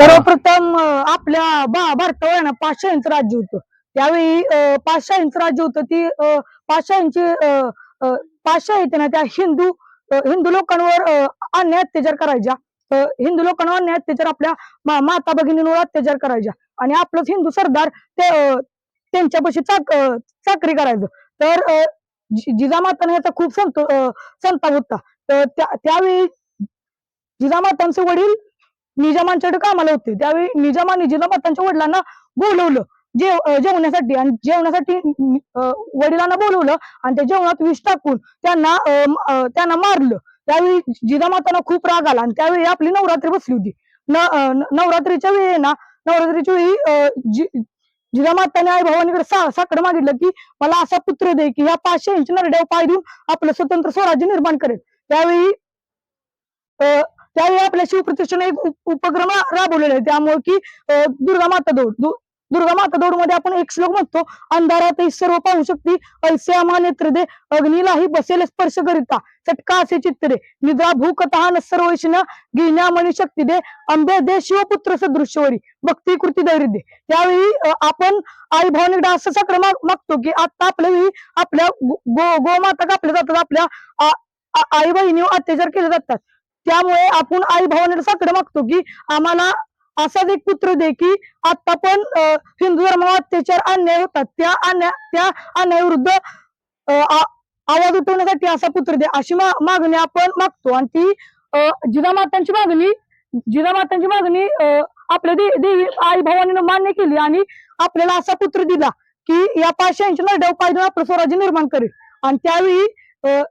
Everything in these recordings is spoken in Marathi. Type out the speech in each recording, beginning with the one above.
सर्वप्रथम आपल्या भारतावर आहे ना पाचशाहींचं राज्य होतं. त्यावेळी पाचशाहींचं राज्य होतं ती अं, पाचशाहींची पाचशाही आहेत ना त्या हिंदू हिंदू लोकांवर अन्याय अत्याचार करायच्या. हिंदू लोकांवर अन्याय अत्याचार आपल्या मा- माता भगिनींवर अत्याचार करायच्या. आणि आपलंच हिंदू सरदार ते त्यांच्यापाशी चाक चाकरी करायचं. तर जिजामाताने याचा खूप संतो संताप होता. तर त्या- त्यावेळी जिजामातांचे वडील निजामांच्याकडे कामाला होते. त्यावेळी निजामाने जिजामातांच्या वडिलांना बोलवलं. जेव जेवण्यासाठी आणि जेवणासाठी अं, वडिलांना बोलवलं आणि त्या जेवणात विष टाकून त्यांना अं, अं, त्यांना मारलं. त्यावेळी जिजामातांना खूप राग आला आणि त्यावेळी आपली नवरात्री बसली होती. न नवरात्रीच्या वेळी ना नवरात्रीच्या वेळी अं, जिजामाताने आई भावानीकडे सा साकडं मागितलं की मला असा पुत्र दे की या पाचशे इंच नरड्यावर पाय देऊन आपलं स्वतंत्र स्वराज्य निर्माण करेल. त्यावेळी अं, त्यावेळी आपल्या शिवप्रतिष्ठाने एक उपक्रम राबवलेला आहे. त्यामुळे की दुर्गा माता दौड. दु- दुर्गा माता दौडमध्ये आपण एक श्लोक म्हणतो अंधारात सर्व पाहू शकती ऐसे नेत्र दे अग्निलाही बसेल स्पर्श करिता चटका असे चित्रे निद्रा भूकतः न सर्व वैष्ण गिण्या मणी शक्ती दे अंबे दे शिवपुत्र सदृश्यवरी भक्ती कृती धैर्य दे. त्यावेळी आपण आई भावनिक डास सगळं माग- मागतो की आता आपल्याही आपल्या गो गो- गोमाता कापल्या जातात आपल्या आई बहिणी अत्याचार केले जातात. त्यामुळे आपण आई भावाने साकडं मागतो की आम्हाला असाच एक पुत्र दे की आता पण हिंदू धर्मावर अत्याचार अन्याय होतात. त्या अन्याय त्या अन्यायाविरुद्ध अं, आवाज उठवण्यासाठी असा पुत्र दे अशी मागणी आपण मागतो. आणि ती अं, जिजामातांची मागणी जिजामातांची मागणी अं, आपल्या देवी आई भावाने मान्य केली आणि आपल्याला असा पुत्र दिला की या पाचशे नरड्यावर पायदून आपलं स्वराज्य निर्माण करेल. आणि त्यावेळी अं,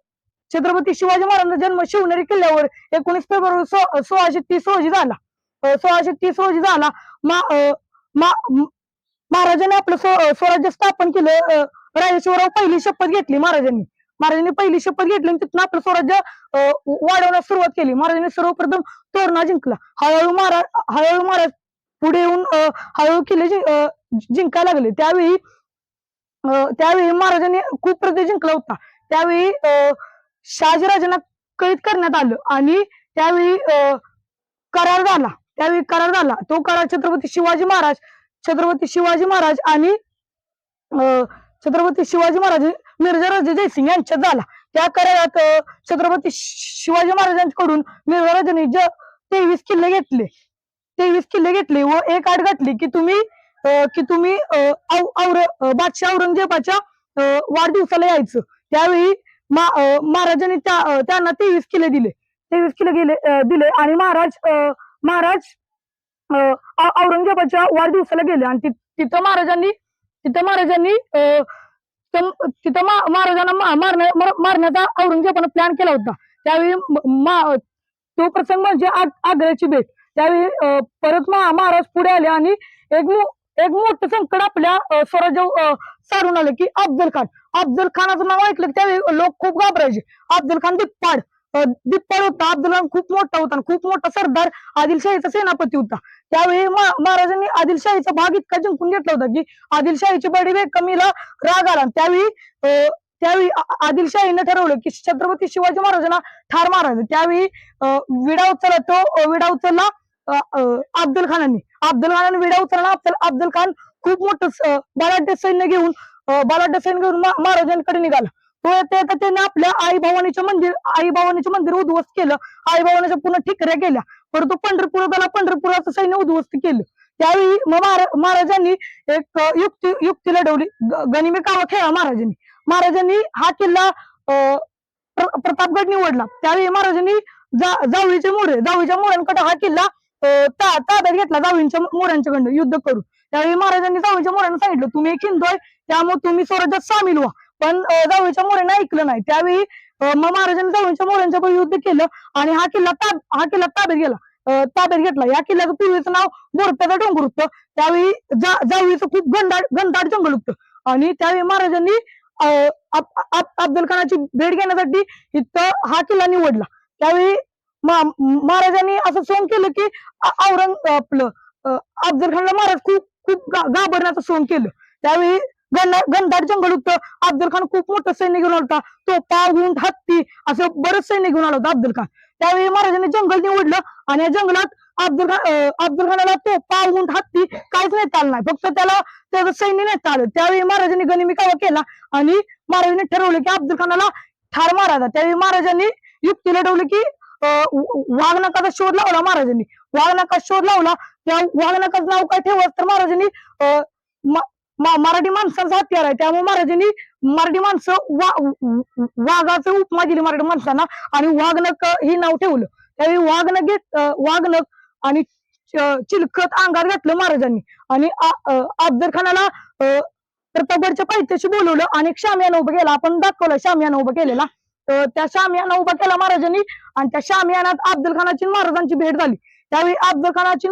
छत्रपती शिवाजी महाराजांचा जन्म शिवनेरी किल्ल्यावर एकोणीस फेब्रुवारी सोळाशे तीस रोजी झाला. सोळाशे तीस रोजी झाला. महाराजांनी आपलं स्वराज्य स्थापन केलं. अं, पहिली शपथ घेतली महाराजांनी. महाराजांनी पहिली शपथ घेतली आणि तिथून आपलं स्वराज्य अं, वाढवण्यास सुरुवात केली. महाराजांनी सर्वप्रथम तोरणा जिंकला. हळूहळू महाराज हळूहळू महाराज पुढे येऊन हळूहळू किल्ले जिंकायला लागले. त्यावेळी अं, त्यावेळी महाराजांनी खूप प्रदेश जिंकला होता. त्यावेळी अं, शहाजीराजांना कैद करण्यात आलं. आणि त्यावेळी अं, करार झाला. त्यावेळी करार झाला. तो करार छत्रपती शिवाजी महाराज छत्रपती शिवाजी महाराज आणि अं, छत्रपती शिवाजी महाराज मिर्झाराजे जयसिंग यांच्यात झाला. त्या करारात छत्रपती शिवाजी महाराजांकडून मिर्झा राजांनी ज तेवीस किल्ले घेतले. तेवीस किल्ले घेतले व एक आठ घातली की तुम्ही अं, की तुम्ही अं, औ- और बादशाह औरंगजेबाच्या अं, वाढदिवसाला यायचं. त्यावेळी महाराजांनी त्या त्यांना तेवीस किल्ले दिले. तेवीस किल्ले गेले दिले आणि महाराज अं, महाराज औरंगजेबाच्या वाढदिवसाला गेले. आणि तिथं महाराजांनी तिथं महाराजांनी तिथं महाराजांना मारण्या मारण्याचा औरंगजेबानं प्लॅन केला होता. त्यावेळी तो प्रसंग म्हणजे आग- आग्र्याची भेट. त्यावेळी अं, परत महाराज पुढे आले आणि एक एक मोठं संकट आपल्या स्वराज्य सारून आलं की अफजल खान अफजल खानाचं नाव ऐकलं की त्यावेळी लोक खूप घाबरायचे. अफजल खान दिप्पाड. दिप्पाड होता अफजल खान खूप मोठा होता खूप मोठा सरदार आदिलशाहीचा सेनापती होता. त्यावेळी महाराजांनी आदिलशाहीचा भाग इतका जिंकून घेतला होता की आदिलशाहीची बडी कमीला राग आला. त्यावेळी त्यावेळी आदिलशाहीने ठरवलं की छत्रपती शिवाजी महाराजांना ठार मारायचं. त्यावेळी अं, विडा उचलला तो विडा उचलला अं, अं, अफजल खानांनी. अफजल खानाने विडा उचलला अफजल अफजल खान खूप मोठं बराठ्य बलाढ्य सैन्य घेऊन अं, बलाढ्य घेऊन महाराजांकडे निघाला. तो येते येता त्याने आपल्या आई भवानीचे मंदिर आई भवानीचे मंदिर उद्ध्वस्त केलं. आई भवानीच्या पुन्हा ठिकऱ्या केल्या परंतु पंढरपुराला पंढरपुराचं सैन्य उद्ध्वस्त केलं. त्यावेळी मग महाराजांनी एक युक्ती युक्ती लढवली. ग- गनिमी कावा खेळा महाराजांनी. महाराजांनी हा किल्ला अं, प्र- प्रतापगड निवडला. त्यावेळी महाराजांनी जा- जावळीचे मोरे जावळीच्या मोऱ्यांकडे हा किल्ला ता- ताब्यात घेतला जावळींच्या मोऱ्यांच्याकडनं युद्ध करून. त्यावेळी महाराजांनी जावळीच्या मोऱ्यांना सांगितलं तुम्ही एक हिंदू आहे त्यामुळे तुम्ही स्वराज्यात सामील व्हा. पण जावळीच्या मोऱ्यांना ऐकलं नाही. त्यावेळी मग महाराजांनी जावळीच्या मोऱ्यांच्या बरोबर युद्ध केलं आणि हा किल्ला ताब हा किल्ला ताब्यात गेला. ताब्यात घेतला. या किल्ल्याचं पूर्वीचं नाव बोरप्याचा डोंगर होतं. त्यावेळी जा- जावळीचं खूप घनदाट घनदाट जंगल होतं. आणि त्यावेळी महाराजांनी अं, खानाची भेट घेण्यासाठी इथं हा किल्ला निवडला. त्यावेळी महाराजांनी असं सोंग केलं की औरंग आपलं अफजल खानला महाराज खूप खूप घाबरण्याचं सोंग केलं. त्यावेळी घनदाट जंगल होतं अफजल खान खूप मोठं सैन्य घेऊन आला होता. तो पाऊंड हत्ती असं बरंच सैन्य घेऊन आला होता अफजल खान. त्यावेळी महाराजांनी जंगल निवडलं आणि या जंगलात अफजल खान अब्दुल अफजल खानाला तो पाऊंड हत्ती काहीच नेता आलं नाही. फक्त त्याला त्याचं सैन्य नेता आलं त्यावेळी महाराजांनी गणिमिकावा केला आणि महाराजांनी ठरवलं की अफजल खानाला ठार मारायचा. त्यावेळी महाराजांनी युक्ती लढवली की वाघनकाचा शोध लावला महाराजांनी. वाघनका शोध लावला. त्या वाघनकाचं नाव काय ठेवलं? तर महाराजांनी अं, मराठी माणसांचा हत्यार आहे. त्यामुळे महाराजांनी मराठी माणसं वा वाघाचं उपमा दिली मराठी माणसांना आणि वाघनक हे नाव ठेवलं. त्यावेळी वाघनक घेत वाघनक आणि चिलखत अंगात घातलं महाराजांनी. आणि आ- अं, अफजल खानाला प्रतापगडच्या पायथ्याशी बोलवलं आणि एक उभं केला. आपण दाखवलं शामियाना उभं केलेला. त्या शामियाना उभा केला महाराजांनी आणि त्या शामियानात अफजल खानाची महाराजांची भेट झाली. त्यावेळी अफजल खानाची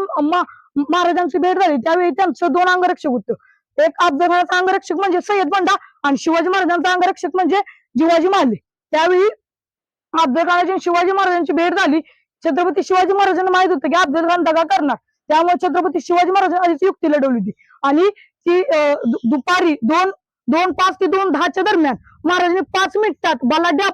महाराजांची भेट झाली. त्यावेळी त्यांचं दोन अंगरक्षक होतं. एक अफजल अंगरक्षक म्हणजे सय्यद बंडा आणि शिवाजी महाराजांचा अंगरक्षक म्हणजे जिवाजी महाले त्यावेळी अफजल खानाची शिवाजी महाराजांची भेट झाली. छत्रपती शिवाजी महाराजांना माहीत होतं की अफजल खान दगा करणार. त्यामुळे छत्रपती शिवाजी महाराजांनी आधीच युक्ती लढवली होती. आणि ती अं, दुपारी दोन दोन पाच ते दोन दहाच्या दरम्यान महाराजांनी पाच मिनिटात बलाढ्या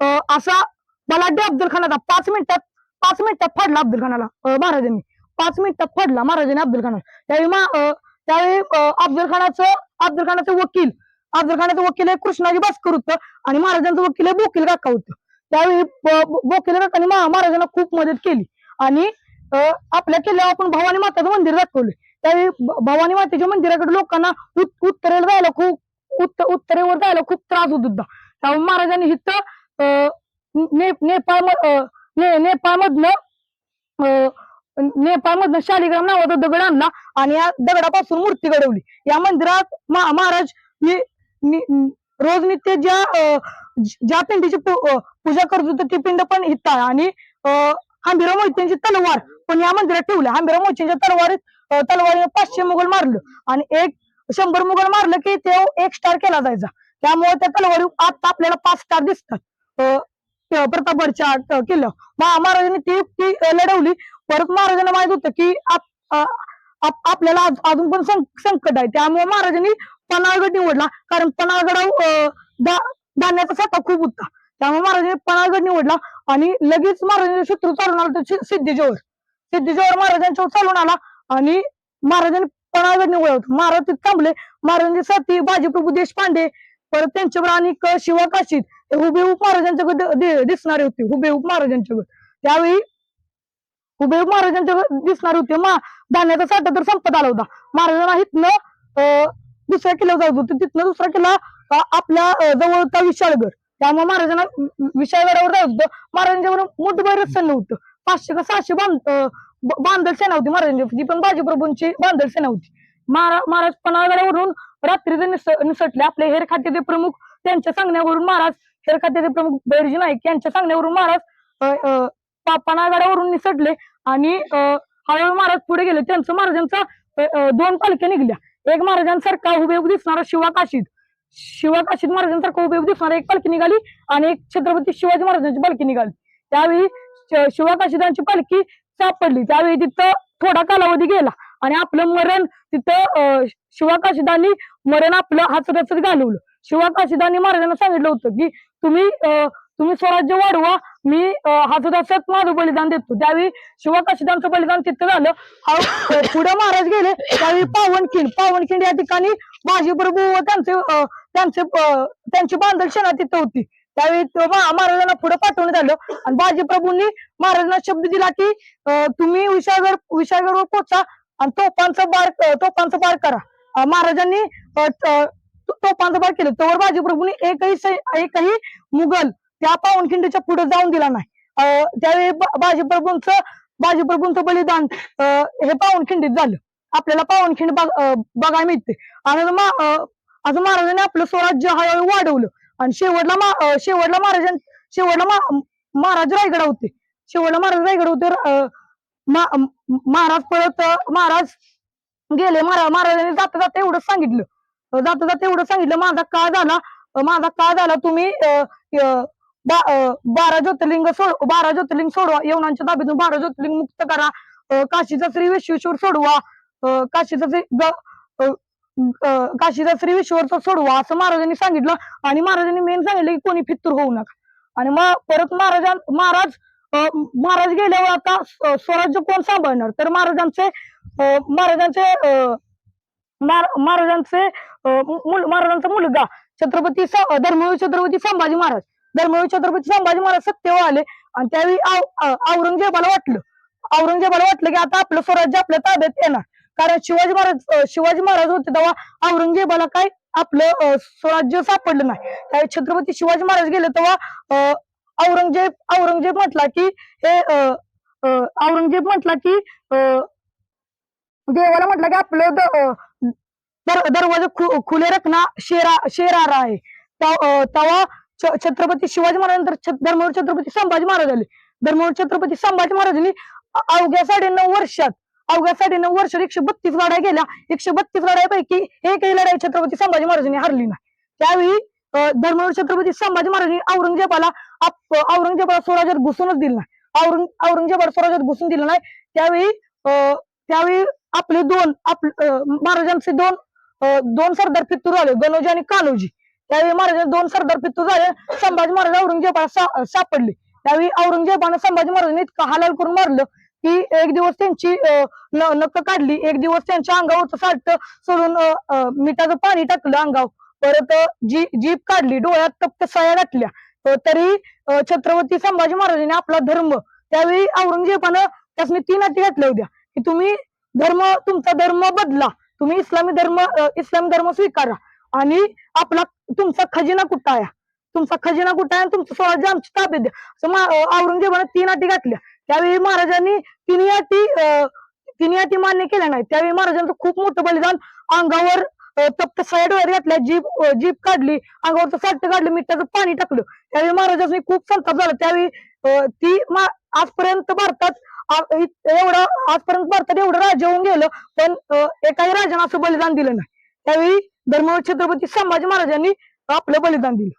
अं, असा बलाढ्य अफजल खानाचा पाच मिनिटात पाच मिनिटात फाडला अफजल खानाला महाराजांनी. पाच मिनिटात फाडला महाराजांनी अफजल खानाला. त्यावेळी मा- त्यावेळी अफजल खानाचं अफजल खानाचं वकील. अफजल खानाचं वकील हे कृष्णाजी भास्कर होतं आणि महाराजांचं वकील हे बोकील काका होतं. त्यावेळी बोकील काकांनी महाराजांना खूप मदत केली. आणि अं, आपल्या किल्ल्यावर आपण भवानी माताचं मंदिर दाखवलं त्यावेळी भवानी मातेच्या मंदिराकडे लोकांना उत- उत्तरेला जायला खूप उत्त उत्तरेवर जायला खूप त्रास होत होता. त्यामुळे महाराजांनी इथं अं, ने नेपाळ ने नेपाळमधनं अं, नेपाळमधनं शालिग्राम नावाचा दगड आणला आणि या दगडापासून मूर्ती घडवली. या मंदिरात महाराज नि- रोज नित्य ज्या अं, ज्या पिंडीची पूजा करत होते ती पिंड पण हिता आणि अं, हंबीराव मोहित्यांची तलवार पण या मंदिरात ठेवल्या हंबीराव मोहित्यांच्या तलवारीत तलवारीने पाचशे मुघल मारलं. आणि एक शंभर मुघल मारलं की ते एक स्टार केला जायचा. त्यामुळे त्या तलवारी आता आपल्याला पाच स्टार दिसतात. प्रतापगड अं, किल्ल्यावर महाराजांनी ती ती लढवली. परत महाराजांना माहीत होतं की आपल्याला अजून पण संकट आहे. त्यामुळे महाराजांनी पन्हाळगड निवडला. कारण पन्हाळगडावर धान्याचा साठा खूप होता. त्यामुळे महाराजांनी पन्हाळगड निवडला आणि लगेच महाराजांचे शत्रू चालून आला तो सि- सिद्धीजवळ. महाराजांच्यावर चालून आला आणि महाराजांनी पन्हाळगड निवडला होता. महाराज तिथे थांबले. महाराजांचे साथी बाजीप्रभू देशपांडे परत त्यांच्यावर आणि क- शिवा काशीद हे हुबेहूब महाराजांच्याकडे दिसणारे होते. हुबेहूब महाराजांच्याकडे त्यावेळी हुबेहूब महाराजांच्याकडे दिसणारे होते. मा धान्याचा साठा तर संपत आला होता. महाराजांना इथनं अं, दुसऱ्या किल्ल्यावर जायचं होतं. तिथनं दुसरा किल्ला आपल्या जवळचा विशाळगड त्यामुळे महाराजांना विशाळगडावर जायचं होतं. महाराजांच्यावर मोठं सैन्य होतं. पाचशे का सहाशे बांध बांधल सेना होती महाराजांची. ती पण बाजीप्रभूंची बांधल सेना होती. महाराज पन्हाळगडावरून रात्रीचे निस निसटले. आपले हेर खात्याचे प्रमुख त्यांच्या सांगण्यावरून महाराज हेर खात्याचे प्रमुख बैरजी नाईक यांच्या सांगण्यावरून महाराज पापाना अं, निसटले आणि हळूहळू महाराज पुढे गेले. त्यांचं महाराजांचा दोन पालख्या निघल्या. एक महाराजांसारखा हुबेहूब दिसणारा शिवा काशीद. शिवा काशीद महाराजांसारखा हुबेहूब दिसणारा एक पालखी निघाली आणि एक छत्रपती शिवाजी महाराजांची पालखी निघाली. त्यावेळी शिवा काशीदांची पालखी सापडली. त्यावेळी तिथं थोडा कालावधी गेला आणि आपलं मरण तिथं अं, शिवा काशीदांनी मरण आपलं हातराच घालवलं. शिवा काशीदांनी महाराजांना सांगितलं होतं की तुम्ही अं, तुम्ही स्वराज्य वाढवा. मी हातदासात माझं बलिदान देतो. त्यावेळी शिवा काशीदांचं बलिदान तिथं झालं पुढे महाराज गेले त्यावेळी पावनखिंड पावनखिंड या ठिकाणी बाजीप्रभू व त्यांचे त्यांचे अं, त्यांची बांधल क्षणा तिथं होती. त्यावेळी महाराजांना पुढे पाठवण्यात आलं. आणि बाजीप्रभूंनी महाराजांना शब्द दिला की तुम्ही विशाळगड विशाळगडवर पोचा आणि तोफांचं बार तोफांचं बार करा. महाराजांनी अं, अं, केले केलं. तोवर बाजीप्रभूंनी एकही एकही मुघल त्या पावनखिंडीच्या पुढे जाऊन दिला नाही. त्यावेळी बाजीप्रभूंच बाजीप्रभूंचं बलिदान अं, हे पावनखिंडीत झालं. आपल्याला पावनखिंड बघायला मिळते. आणि असं महाराजांनी आपलं स्वराज्य हळूहळू वाढवलं. आणि शेवटला शेवटला महाराजां शेवटला महाराज रायगड होते. शेवटला महाराज रायगड होते. अं, महाराज परत महाराज गेले. महाराज महाराजांनी जाता जाता एवढंच सांगितलं. जाता जाता एवढं सांगितलं. माझा काळ झाला माझा काळ झाला तुम्ही अं, बा- अं, बारा ज्योतिर्लिंग सोड बारा ज्योतिर्लिंग सोडवा. यवनांच्या ताब्यातून बारा ज्योतिर्लिंग मुक्त करा. काशीचा श्री विश्वेश्वर सोडवा. काशीचा श्री काशीचा श्री विश्वेश्वर सोडवा असं महाराजांनी सांगितलं. आणि महाराजांनी मेन सांगितलं की कोणी फित्तूर होऊ नका. आणि मग परत महाराजां महाराज अं, महाराज गेल्यावर आता स्वराज्य कोण सांभाळणार? तर महाराजांचे अं, महाराजांचे अं, महाराजांचे मुल- महाराजांचा मुलगा छत्रपती धर्मवीर छत्रपती संभाजी महाराज. धर्मवीर छत्रपती संभाजी महाराज सत्तेवर आले आणि त्यावेळी औरंगजेबाला वाटलं. औरंगजेबाला वाटलं की आता आपलं स्वराज्य आपल्या ताब्यात येणार. कारण शिवाजी महाराज शिवाजी महाराज होते तेव्हा औरंगजेबाला काय आपलं स्वराज्य सापडलं नाही. त्यावेळी छत्रपती शिवाजी महाराज गेले तेव्हा अं, औरंगजेब औरंगजेब म्हटला की हे अं, अं, औरंगजेब म्हटला की अं, देवाला म्हटलं की आपलं तर दर दरवाजा खु- खुले रखना शेरा शेरारा आहे. रहा है तेव्हा छ- छत्रपती शिवाजी महाराजांनंतर धर्मवीर छत्रपती संभाजी महाराज आले. धर्मवीर छत्रपती संभाजी महाराजांनी अवघ्या साडे नऊ वर्षात अवघ्या साडे नऊ वर्षात एकशे बत्तीस लढाया गेल्या एकशे बत्तीस लढाईपैकी एकही लढाई छत्रपती संभाजी महाराजांनी हरली नाही. त्यावेळी अं, धर्मवीर छत्रपती संभाजी महाराजांनी औरंगजेबाला आप- औरंगजेबाला स्वराज्यात घुसूनच दिलं नाही. औरंग औरंगजेबाला स्वराज्यात घुसून दिलं नाही. त्यावेळी अं, त्यावेळी आपले दोन आप अं, महाराजांचे दोन दोन सरदार फित्तूर झाले गणोजी आणि कान्होजी. त्यावेळी महाराजांचे दोन सरदार फित्तूर झाले संभाजी महाराज औरंगजेबाला सापडले. त्यावेळी औरंगजेबानं संभाजी महाराजांनी इतकं हालाल करून मारलं की एक दिवस त्यांची न- नख काढली एक दिवस त्यांच्या अंगावरचं साठ सोडून मिठाचं पाणी टाकलं अंगावर. परत जी जीप काढली डोळ्यात तप्त सया घातल्या. तरी छत्रपती संभाजी महाराजांनी आपला धर्म त्यावेळी औरंगजेबानं त्यासनी तीन अटी घातल्या होत्या की तुम्ही धर्म तुमचा धर्म बदला. तुम्ही इस्लामी धर्म इस्लाम धर्म स्वीकारा. आणि आपला तुमचा खजिना कुठं आहे? तुमचा खजिना कुठं आहे? आणि तुमचं स्वराज्य आमची ताब्यात द्या. औरंगजेबाने तीन अटी घातल्या. त्यावेळी महाराजांनी तिन्ही अटी अं, तिन्ही अटी मान्य केल्या नाही त्यावेळी महाराजांचं खूप मोठं बलिदान अंगावर तप्त साईड वर घातल्या. जीप जीप काढली अंगावरचं साठ काढलं मिठाचं पाणी टाकलं. त्यावेळी महाराजांनी खूप संताप झाला. त्यावेळी ती आजपर्यंत भारतात एवढं आजपर्यंत भारतात एवढं राज्य होऊन गेलं पण अं, एकाही राजाने असं बलिदान दिलं नाही. त्यावेळी धर्मवीर छत्रपती संभाजी महाराजांनी आपलं बलिदान दिलं.